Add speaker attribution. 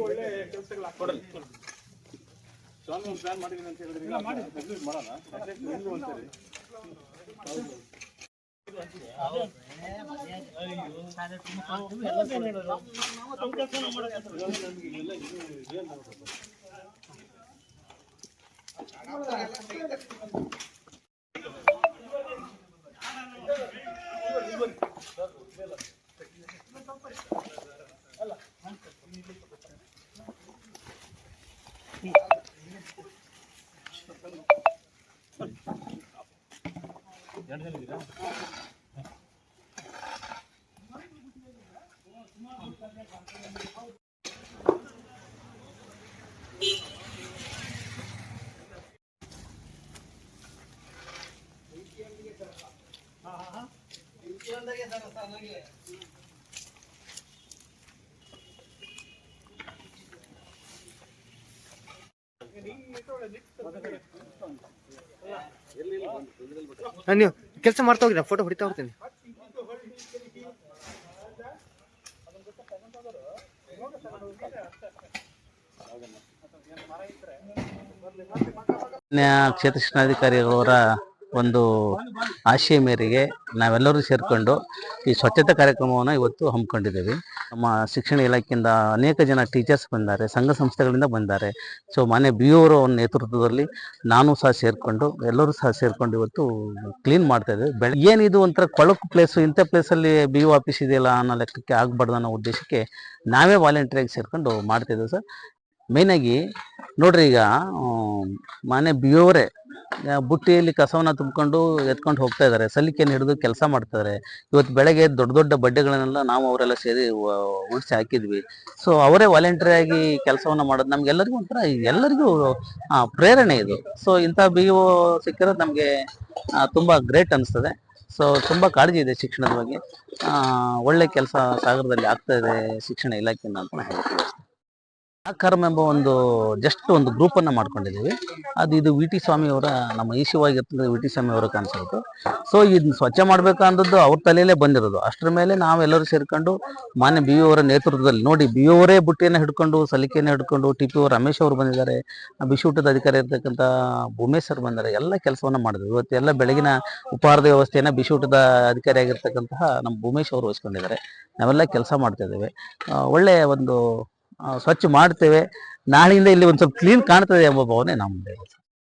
Speaker 1: ಒಳ್ಳೆ ಕೆಲಸಗಳಾಗ್ತದೆ ಸ್ವಾಮಿ ಒಂದು ಪ್ಲಾನ್ ಮಾಡಿದ್ದೀನಿ ಅಂತ ಹೇಳಿದ್ರೆ ಮಾಡೋಣ ಒಂದ್ಸರಿ
Speaker 2: ನಮಗೆ ಎರಡು ಜನ
Speaker 1: ಇದ್ದೀರಾ
Speaker 2: ನಿಂಗೆ ತೊಳೆ
Speaker 1: ನಿಟ್ಟು
Speaker 2: ನೀವು ಕೆಲಸ ಮಾಡ್ತಾ ಹೋಗಿರ ಫೋಟೋ ಹೊಡಿತಾ ಹೋಗ್ತೀನಿ.
Speaker 3: ಕ್ಷೇತ್ರ ಶಿಕ್ಷಣಾಧಿಕಾರಿಯವರ ಒಂದು ಆಶಯ ಮೇರೆಗೆ ನಾವೆಲ್ಲರೂ ಸೇರಿಕೊಂಡು ಈ ಸ್ವಚ್ಛತಾ ಕಾರ್ಯಕ್ರಮವನ್ನು ಇವತ್ತು ಹಮ್ಮಿಕೊಂಡಿದ್ದೀವಿ. ನಮ್ಮ ಶಿಕ್ಷಣ ಇಲಾಖೆಯಿಂದ ಅನೇಕ ಜನ ಟೀಚರ್ಸ್ ಬಂದಿದ್ದಾರೆ ಸಂಘ ಸಂಸ್ಥೆಗಳಿಂದ ಬಂದಿದ್ದಾರೆ ಸೊ, ಮಾನ್ಯ ಬಿ ಅವರ ನೇತೃತ್ವದಲ್ಲಿ ನಾನು ಸಹ ಸೇರಿಕೊಂಡು, ಎಲ್ಲರೂ ಸಹ ಸೇರಿಕೊಂಡು ಇವತ್ತು ಕ್ಲೀನ್ ಮಾಡ್ತಾ ಇದ್ದೀವಿ. ಬೆಳೆ, ಏನಿದು ಒಂಥರ ಕೊಳಕು ಪ್ಲೇಸು ಇಂಥ ಪ್ಲೇಸಲ್ಲಿ ಬಿ ಯು ಆಫೀಸ್ ಇದೆಯಲ್ಲ ಅನ್ನೋ ಲೆಕ್ಕಕ್ಕೆ ಆಗಬಾರ್ದು ಅನ್ನೋ ಉದ್ದೇಶಕ್ಕೆ ನಾವೇ ವಾಲಂಟಿಯರಾಗಿ ಮಾಡ್ತಾ ಇದ್ದೀವಿ ಸರ್. ಮೇಯ್ನಾಗಿ ನೋಡ್ರಿ ಈಗ ಮನೆ ಬಿಯೋರೆ ಬುಟ್ಟಿಯಲ್ಲಿ ಕಸವನ್ನ ತುಂಬಿಕೊಂಡು ಎತ್ಕೊಂಡು ಹೋಗ್ತಾ ಇದ್ದಾರೆ. ಸಲಿಕೆಯನ್ನು ಹಿಡಿದು ಕೆಲಸ ಮಾಡ್ತಾರೆ ಇವತ್ತು ಬೆಳಗ್ಗೆ ದೊಡ್ಡ ದೊಡ್ಡ ಬಡ್ಡೆಗಳನ್ನೆಲ್ಲ ನಾವು ಅವರೆಲ್ಲ ಸೇರಿ ಉಳಿಸಿ ಹಾಕಿದ್ವಿ. ಸೊ ಅವರೇ ವಾಲಂಟಿಯರ್ ಆಗಿ ಕೆಲಸವನ್ನ ಮಾಡೋದು ನಮ್ಗೆಲ್ಲರಿಗೂ ಒಂಥರ, ಎಲ್ಲರಿಗೂ ಪ್ರೇರಣೆ ಇದು. ಸೊ ಇಂಥ ಬಿ ಒ ಸಿಕ್ಕಿರೋದು ನಮಗೆ ತುಂಬ ಗ್ರೇಟ್ ಅನಿಸ್ತದೆ. ಸೊ ತುಂಬ ಕಾಳಜಿ ಇದೆ ಶಿಕ್ಷಣದ ಬಗ್ಗೆ. ಒಳ್ಳೆ ಕೆಲಸ ಸಾಗರದಲ್ಲಿ ಆಗ್ತಾ ಇದೆ ಶಿಕ್ಷಣ ಇಲಾಖೆಯಿಂದ ಅಂತ ಹೇಳ್ತೀವಿ ಆಕಾರಂ ಎಂಬ ಒಂದು ಜಸ್ಟ್ ಒಂದು ಗ್ರೂಪ್ ಅನ್ನ ಮಾಡ್ಕೊಂಡಿದ್ದೀವಿ. ಅದು ಇದು ವಿ ಟಿ ಸ್ವಾಮಿ ಅವರ ನಮ್ಮ ಈಶವಾಗಿರ್ತದೆ ವಿ ಟಿ ಸ್ವಾಮಿ ಅವರ ಕಾನ್ಸೆಪ್ಟ್ ಸೊ ಇದನ್ನ ಸ್ವಚ್ಛ ಮಾಡ್ಬೇಕಂದದ್ದು ಅವ್ರ ತಲೆಯಲ್ಲೇ ಬಂದಿರೋದು. ಅಷ್ಟರ ಮೇಲೆ ನಾವೆಲ್ಲರೂ ಸೇರ್ಕೊಂಡು ಮಾನ್ಯ ಬಿ ಅವರ ನೇತೃತ್ವದಲ್ಲಿ ನೋಡಿ ಬಿ ಅವರೇ ಬುಟ್ಟಿಯನ್ನು ಹಿಡ್ಕೊಂಡು, ಸಲಿಕೆಯನ್ನು ಹಿಡ್ಕೊಂಡು ಟಿ ಪಿ ರಮೇಶ್ ಅವರು ಬಂದಿದ್ದಾರೆ ಬಿಶೂಟದ ಅಧಿಕಾರಿ ಇರ್ತಕ್ಕಂಥ ಭೂಮೇಶ್ವರ್ ಬಂದಿದ್ದಾರೆ, ಎಲ್ಲ ಕೆಲಸವನ್ನ ಮಾಡಿದ್ರು. ಇವತ್ತು ಎಲ್ಲ ಬೆಳಗಿನ ಉಪಹಾರದ ವ್ಯವಸ್ಥೆಯನ್ನು ಬಿಶೂಟದ ಅಧಿಕಾರಿ ಆಗಿರ್ತಕ್ಕಂತಹ ನಮ್ಮ ಭೂಮೇಶ್ ಅವರು ವಹಿಸ್ಕೊಂಡಿದ್ದಾರೆ. ನಾವೆಲ್ಲ ಕೆಲಸ ಮಾಡ್ತಾ ಇದ್ದೇವೆ. ಒಳ್ಳೆಯ ಒಂದು ಸ್ವಚ್ಛ ಮಾಡ್ತೇವೆ. ನಾಳೆಯಿಂದ ಇಲ್ಲಿ ಒಂದು ಸ್ವಲ್ಪ ಕ್ಲೀನ್ ಕಾಣ್ತದೆ ಎಂಬ ಭಾವನೆ ನಮ್ಮದೇ